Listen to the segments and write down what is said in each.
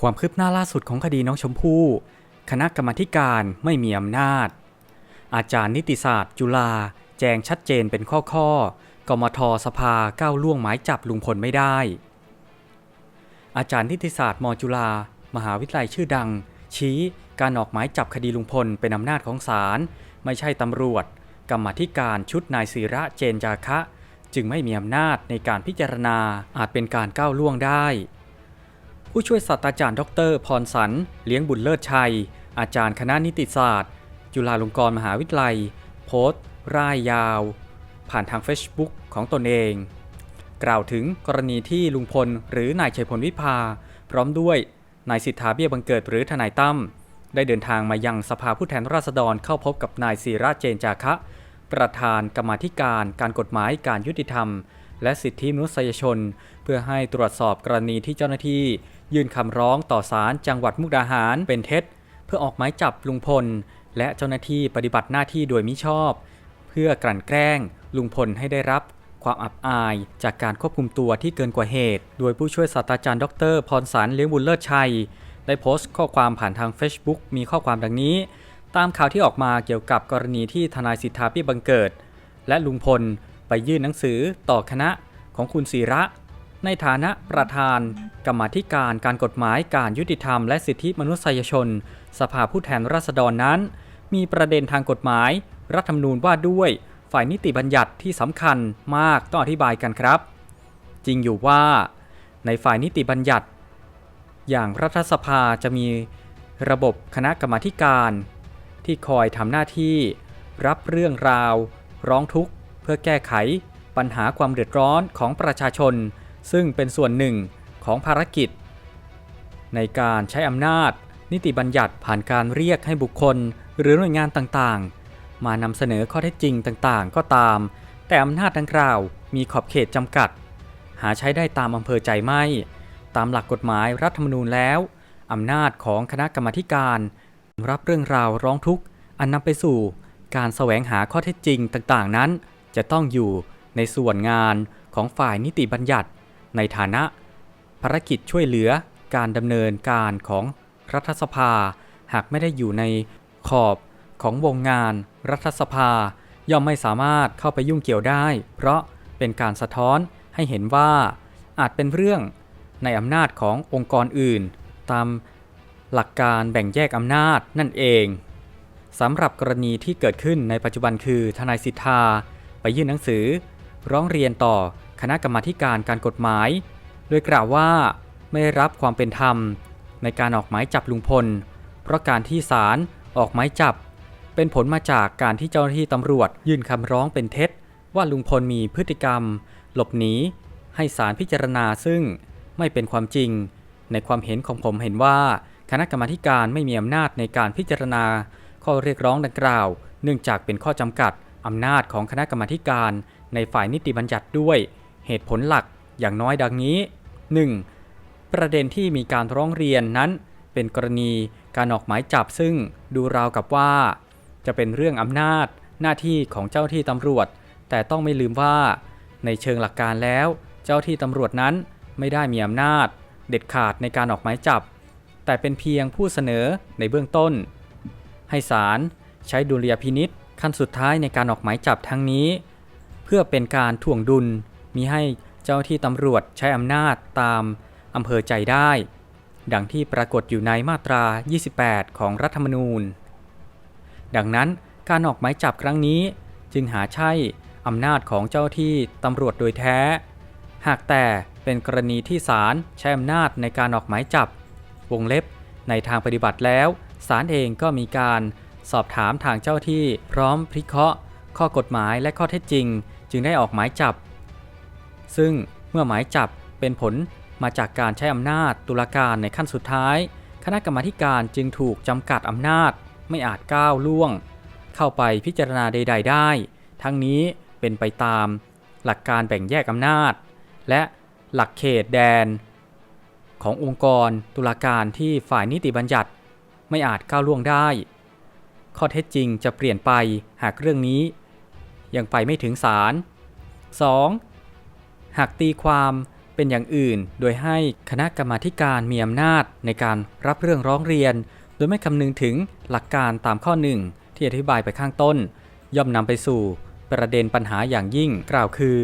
ความคืบหน้าล่าสุดของคดีน้องชมพู่คณะกรรมาธิการไม่มีอำนาจ อาจารย์นิติศาสตร์ จุฬาแจงชัดเจนเป็นข้อข้อกมทสภาก้าวล่วงหมายจับลุงพลไม่ได้ อาจารย์นิติศาสตร์มจุฬามหาวิทยาลัยชื่อดัง ชี้การออกหมายจับคดีลุงพลเป็นอำนาจของศาลไม่ใช่ตำรวจ กรรมธิการชุดนายศิระเจนจาคะ จึงไม่มีอำนาจในการพิจารณาอาจเป็นการก้าวล่วงได้ ผู้ช่วยศาสตราจารย์ ดร พรสัน เลี้ยงบุญเลิศชัย อาจารย์คณะนิติศาสตร์ จุฬาลงกรณ์มหาวิทยาลัย โพสต์ ร่ายยาว ผ่านทาง Facebook ของตนเอง กล่าวถึงกรณีที่ลุงพล หรือนายชัยพลวิภา พร้อมด้วยนายสิทธาเบี้ยบังเกิดหรือทนายตั้มได้เดินทางมายังสภาผู้แทนราษฎรเข้าพบกับนายศิระเจนจาคะ ประธานกรรมาธิการการกฎหมายการยุติธรรม และสิทธิมนุษยชน เพื่อให้ตรวจสอบกรณีที่เจ้าหน้าที่ ยื่นคำร้องต่อศาลจังหวัดมุกดาหารเป็นเท็จ เพื่อออกหมายจับลุงพล และเจ้าหน้าที่ปฏิบัติหน้าที่โดยมิชอบ เพื่อกลั่นแกล้ง ลุงพลให้ได้รับ ความอับอายจากการควบคุมตัวที่เกินกว่าเหตุ โดยผู้ช่วยศาสตราจารย์ดรพรสันเลี้ยงบุญเลิศชัย ได้โพสต์ข้อความผ่านทาง Facebook มีข้อความดังนี้ ตามข่าวที่ออกมาเกี่ยวกับกรณีที่ทนายสิทธาพี่บังเกิด และลุงพลไปยื่นหนังสือต่อคณะของคุณศิระ ในฐานะประธาน กรรมธิการการกฎหมายการยุติธรรมและสิทธิมนุษยชน สภาผู้แทนราษฎรนั้น มีประเด็นทางกฎหมาย รัฐธรรมนูญว่าด้วย ฝ่ายนิติบัญญัติที่สำคัญมากต้องอธิบายกันครับ จริงอยู่ว่า ในฝ่ายนิติบัญญัติ อย่างรัฐสภาจะมีระบบคณะกรรมการ ที่คอยทำหน้าที่ รับเรื่องราว ร้องทุกข์ เพื่อแก้ไข ปัญหาความเดือดร้อนของประชาชน ซึ่งเป็นส่วนหนึ่งของภารกิจ ในการใช้อำนาจ นิติบัญญัติผ่านการเรียกให้บุคคล หรือหน่วยงานต่างๆ มานำเสนอข้อเท็จจริงต่างๆ ก็ตาม แต่อำนาจดังกล่าวมีขอบเขตจำกัด หาใช้ได้ตามอำเภอใจไม่ ตามหลักกฎหมายรัฐธรรมนูญแล้วอำนาจของคณะกรรมาการรับเรื่องราวร้องทุกข์อันนำไปสู่การแสวงหาข้อเท็จจริงต่างๆนั้น จะต้องอยู่ในส่วนงานของฝ่ายนิติบัญญัติ ในฐานะภารกิจช่วยเหลือการดำเนินการของรัฐสภา หากไม่ได้อยู่ในขอบของวงงาน รัฐสภา ย่อมไม่สามารถเข้าไปยุ่งเกี่ยวได้ เพราะเป็นการสะท้อนให้เห็นว่าอาจเป็นเรื่องในอำนาจขององค์กรอื่น ตามหลักการแบ่งแยกอำนาจนั่นเองสำหรับกรณีที่เกิดขึ้นในปัจจุบันคือทนายสิทธา ไปยื่นหนังสือ ร้องเรียนต่อ คณะกรรมาการการกฎหมาย โดยกล่าวว่าไม่ได้รับความเป็นธรรม ในการออกหมายจับลุงพล เพราะการที่ศาลออกหมายจับ เป็นผลมาจากการที่เจ้าหน้าที่ตำรวจยื่นคำร้องเป็นเท็จ ว่าลุงพลมีพฤติกรรม หลบหนีให้ศาลพิจารณาซึ่งไม่เป็นความจริง ในความเห็นของผมเห็นว่าคณะกรรมาการไม่มีอำนาจในการพิจารณา ข้อเรียกร้องดังกล่าว เนื่องจากเป็นข้อจำกัดอำนาจของคณะกรรมาการในฝ่ายนิติบัญญัติด้วย เหตุผลหลักอย่างน้อยดังนี้ 1. ประเด็นที่มีการร้องเรียนนั้น เป็นกรณีการออกหมายจับซึ่งดูราวกับว่า จะเป็นเรื่องอำนาจหน้าที่ของเจ้าที่ตำรวจ แต่ต้องไม่ลืมว่า ในเชิงหลักการแล้ว เจ้าที่ตำรวจนั้นไม่ได้มีอำนาจ เด็ดขาดในการออกหมายจับ แต่เป็นเพียงผู้เสนอในเบื้องต้น ให้ศาลใช้ดุลยพินิษขั้นสุดท้ายในการออกหมายจับทั้งนี้ เพื่อเป็นการถ่วงดุล มีให้เจ้าที่ตำรวจใช้อำนาจตามอำเภอใจได้ ดังที่ปรากฏอยู่ในมาตรา 28 ของรัฐธรรมนูญ ดังนั้นการออกหมายจับครั้งนี้จึงหาใช่อำนาจของเจ้าที่ตำรวจโดยแท้ หากแต่เป็นกรณีที่ศาลใช้อำนาจในการออกหมายจับ วงเล็บในทางปฏิบัติแล้วศาลเองก็มีการสอบถามทางเจ้าที่พร้อมพิเคราะห์ ข้อกฎหมายและข้อเท็จจริง จึงได้ออกหมายจับ ซึ่งเมื่อหมายจับเป็นผลมาจากการใช้อำนาจตุลาการในขั้นสุดท้าย คณะกรรมาการจึงถูกจำกัดอำนาจไม่อาจก้าวล่วง เข้าไปพิจารณาใด ๆ ได้ ทั้งนี้เป็นไปตามหลักการแบ่งแยกอำนาจ และหลักเขตแดน ขององค์กรตุลาการที่ฝ่ายนิติบัญญัติไม่อาจก้าวล่วงได้ ข้อเท็จจริงจะเปลี่ยนไปหากเรื่องนี้ ยังไปไม่ถึงศาล 2. หากตีความเป็นอย่างอื่น โดยให้คณะกรรมาการมีอำนาจในการรับเรื่องร้องเรียน โดยไม่คำนึงถึงหลักการตามข้อหนึ่งที่อธิบายไปข้างต้น ย่อมนำไปสู่ประเด็นปัญหาอย่างยิ่งกล่าวคือ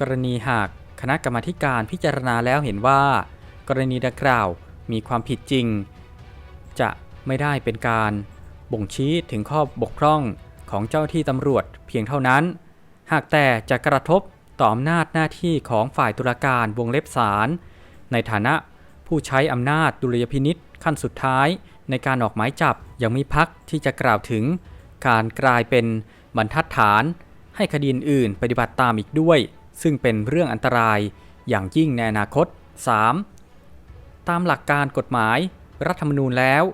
กรณีหากคณะกรรมาการพิจารณาแล้วเห็นว่า กรณีดังกล่าวมีความผิดจริง จะไม่ได้เป็นการบ่งชี้ถึงข้อบกพร่องของเจ้าที่ตำรวจเพียงเท่านั้น หากแต่จะกระทบ ต่ออำนาจหน้าที่ของฝ่ายตุลาการวงเล็บศาลในฐานะผู้ใช้อำนาจดุลยพินิษขั้นสุดท้ายในการออกหมายจับยังมีพักที่จะกล่าวถึง การกลายเป็นบรรทัดฐาน ให้คดีอื่นปฏิบัติตามอีกด้วย ซึ่งเป็นเรื่องอันตรายอย่างยิ่งในอนาคต 3. ตามหลักการกฎหมายรัฐธรรมนูญแล้ว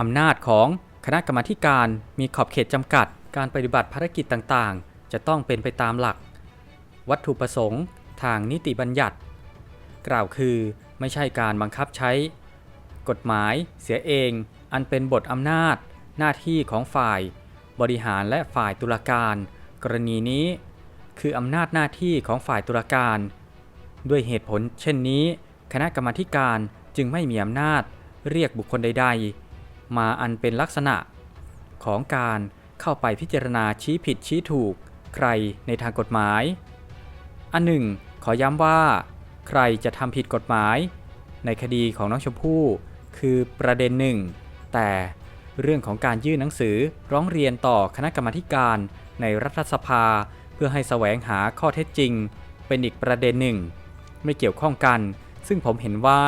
อำนาจของคณะกรรมาการมีขอบเขตจำกัด การปฏิบัติภารกิจต่างๆ จะต้องเป็นไปตามหลัก วัตถุประสงค์ ทางนิติบัญญัติ กล่าวคือไม่ใช่การบังคับใช้ กฎหมายเสียเอง อันเป็นบทอำนาจ หน้าที่ของฝ่าย บริหารและฝ่ายตุลาการ กรณีนี้ คืออำนาจหน้าที่ของฝ่ายตุลาการ ด้วยเหตุผลเช่นนี้ คณะกรรมการจึงไม่มีอำนาจ เรียกบุคคลใด ๆ มาอันเป็นลักษณะ ของการเข้าไปพิจารณาชี้ผิดชี้ถูก ใครในทางกฎหมาย อันหนึ่ง ขอย้ำว่า ใครจะทำผิดกฎหมาย ในคดีของน้องชมพู่คือประเด็นหนึ่ง แต่เรื่องของการยื่นหนังสือร้องเรียนต่อคณะกรรมการในรัฐสภา เพื่อให้แสวงหาข้อเท็จจริง เป็นอีกประเด็นหนึ่ง ไม่เกี่ยวข้องกัน ซึ่งผมเห็นว่า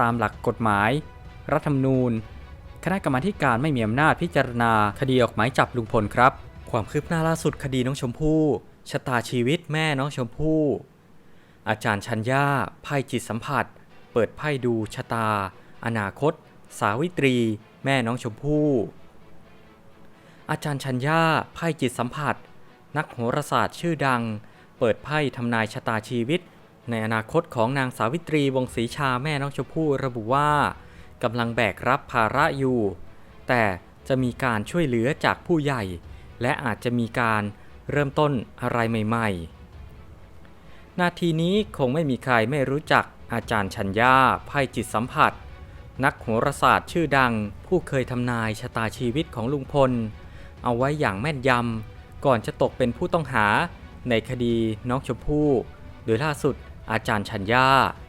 ตามหลักกฎหมาย รัฐธรรมนูญ คณะกรรมาธิการไม่มีอำนาจพิจารณาคดีออกหมายจับลุงพลครับ ความคืบหน้าล่าสุดคดีน้องชมพู่ ชะตาชีวิตแม่น้องชมพู่ อาจารย์ชัญญาไพ่จิตสัมผัส เปิดไพ่ดูชะตา อนาคต สาวิตรี แม่น้องชมพู่ อาจารย์ชัญญาไพ่จิตสัมผัส นักโหราศาสตร์ชื่อดัง เปิดไพ่ทำนายชะตาชีวิต ในอนาคตของนางสาวิตรีวงศรีชาแม่น้องชมพู่ระบุว่ากำลังแบกรับภาระอยู่ แต่จะมีการช่วยเหลือจากผู้ใหญ่ และอาจจะมีการ เริ่มต้นอะไรใหม่ๆ นาทีนี้คงไม่มีใครไม่รู้จักอาจารย์ชัญญาไพ่จิตสัมผัส นักโหราศาสตร์ชื่อดัง ผู้เคยทำนายชะตาชีวิตของลุงพล เอาไว้อย่างแม่นยำ ก่อนจะตกเป็นผู้ต้องหาในคดีน้องชมพู่ โดยล่าสุดอาจารย์ชัญญา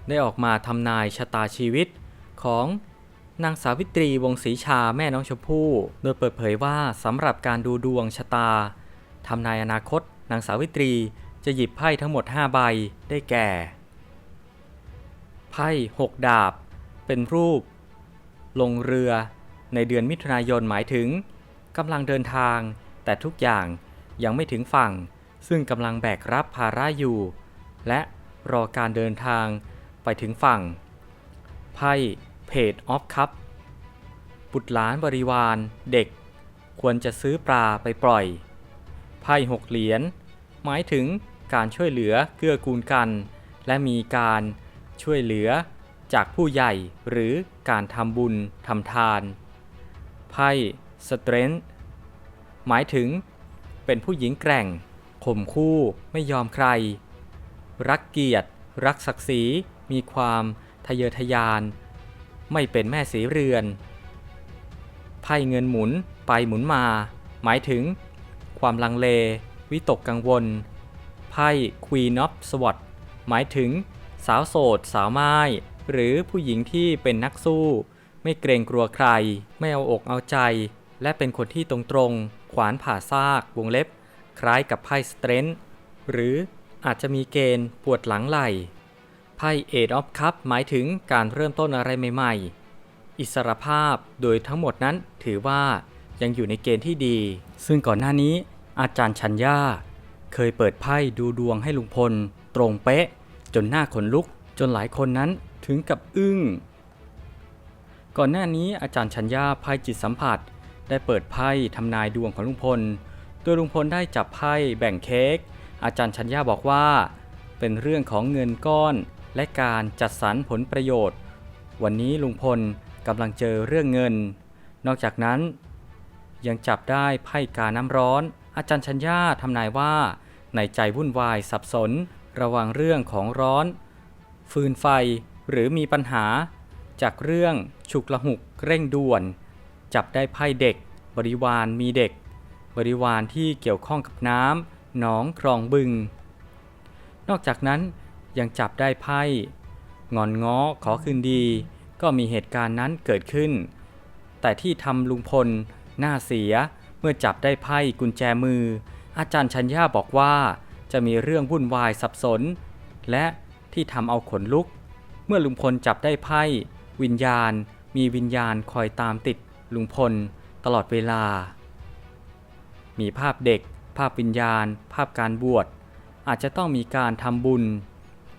ได้ออกมาทำนายชะตาชีวิตของนางสาวิตรีวงศรีชาแม่น้องชมพู่ โดยเปิดเผยว่าสำหรับการดูดวงชะตา ทำนายอนาคตนางสาวิตรีจะหยิบไพ่ทั้งหมด 5 ใบได้แก่ ไพ่6ดาบ เป็นรูป ลงเรือในเดือนมิถุนายนหมายถึงกำลังเดินทาง แต่ทุกอย่างยังไม่ถึงฝั่ง ซึ่งกำลังแบกรับภาระอยู่ และรอการเดินทางไปถึงฝั่ง ไพ่เพจออฟคัพบุตรหลานบริวารเด็กควรจะซื้อปลาไปปล่อย ไพ่หกเหรียญหมายถึงการช่วยเหลือเกื้อกูลกัน และมีการช่วยเหลือจากผู้ใหญ่หรือการทำบุญทำทาน ไพ่สเตรนท์หมายถึง เป็นผู้หญิงแกร่งข่มคู่ไม่ยอมใคร รักเกียรติ รักศักดิ์ศรีมีความทะเยอทะยาน ไม่เป็นแม่สีเรือน ไพ่เงินหมุนไปหมุนมา หมายถึง ความลังเล วิตกกังวล ไพ่ Queen of Swords หมายถึง สาวโสด สาวไม้ หรือผู้หญิงที่เป็นนักสู้ ไม่เกรงกลัวใคร ไม่เอาอกเอาใจ และเป็นคนที่ตรงๆ ขวานผ่าซากวงเล็บ คล้ายกับไพ่สเตรนท์หรืออาจจะมีเกณฑ์ปวดหลังไหลไพ่เอดออฟคัพหมายถึงการเริ่มต้นอะไรใหม่ ๆ อิสรภาพโดยทั้งหมดนั้นถือว่า ยังอยู่ในเกณฑ์ที่ดี ซึ่งก่อนหน้านี้อาจารย์ชัญญาเคยเปิดไพ่ดูดวงให้ลุงพล ตรงเป๊ะ จนหน้าขนลุก จนหลายคนนั้นถึงกับอึ้ง ก่อนหน้านี้อาจารย์ชัญญาไพ่จิตสัมผัส ได้เปิดไพ่ทำนายดวงของลุงพล โดยลุงพลได้จับไพ่แบ่งเค้ก อาจารย์ชัญญาบอกว่า เป็นเรื่องของเงินก้อน และการจัดสรรผลประโยชน์ วันนี้ลุงพลกำลังเจอเรื่องเงิน นอกจากนั้น ยังจับได้ไพ่กาน้ำร้อน อาจารย์ชัญญาทำนายว่า ในใจวุ่นวายสับสน ระว่างเรื่องของร้อน ฟืนไฟหรือมีปัญหา จากเรื่องฉุกละหุกเร่งด่วน จับได้ไพ่เด็ก บริวารมีเด็ก บริวารที่เกี่ยวข้องกับน้ำหนองคลองบึง นอกจากนั้นยังจับได้ไพ่งอนง้อขอคืนดี ก็มีเหตุการณ์นั้นเกิดขึ้น แต่ที่ทำลุงพล น้าเสีย เมื่อจับได้ไพ่กุญแจมือ อาจารย์ชัญญาบอกว่าจะมีเรื่องวุ่นวายสับสน และที่ทำเอาขนลุก เมื่อลุงพลจับได้ไพ่วิญญาณ มีวิญญาณคอยตามติดลุงพลตลอดเวลา มีภาพเด็ก ภาพวิญญาณ ภาพการบวช อาจจะต้องมีการทำบุญ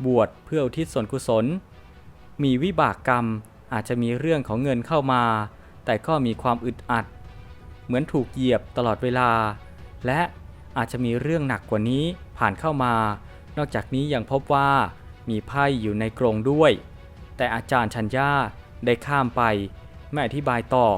บวชเพื่ออุทิศส่วนกุศล มีวิบากกรรมอาจจะมีเรื่องของเงินเข้ามา แต่ก็มีความอึดอัด เหมือนถูกเหยียบตลอดเวลา และอาจจะมีเรื่องหนักกว่านี้ผ่านเข้ามา นอกจากนี้ยังพบว่ามีไพ่อยู่ในกรงด้วย แต่อาจารย์ชัญญาได้ข้ามไป ไม่อธิบายต่อ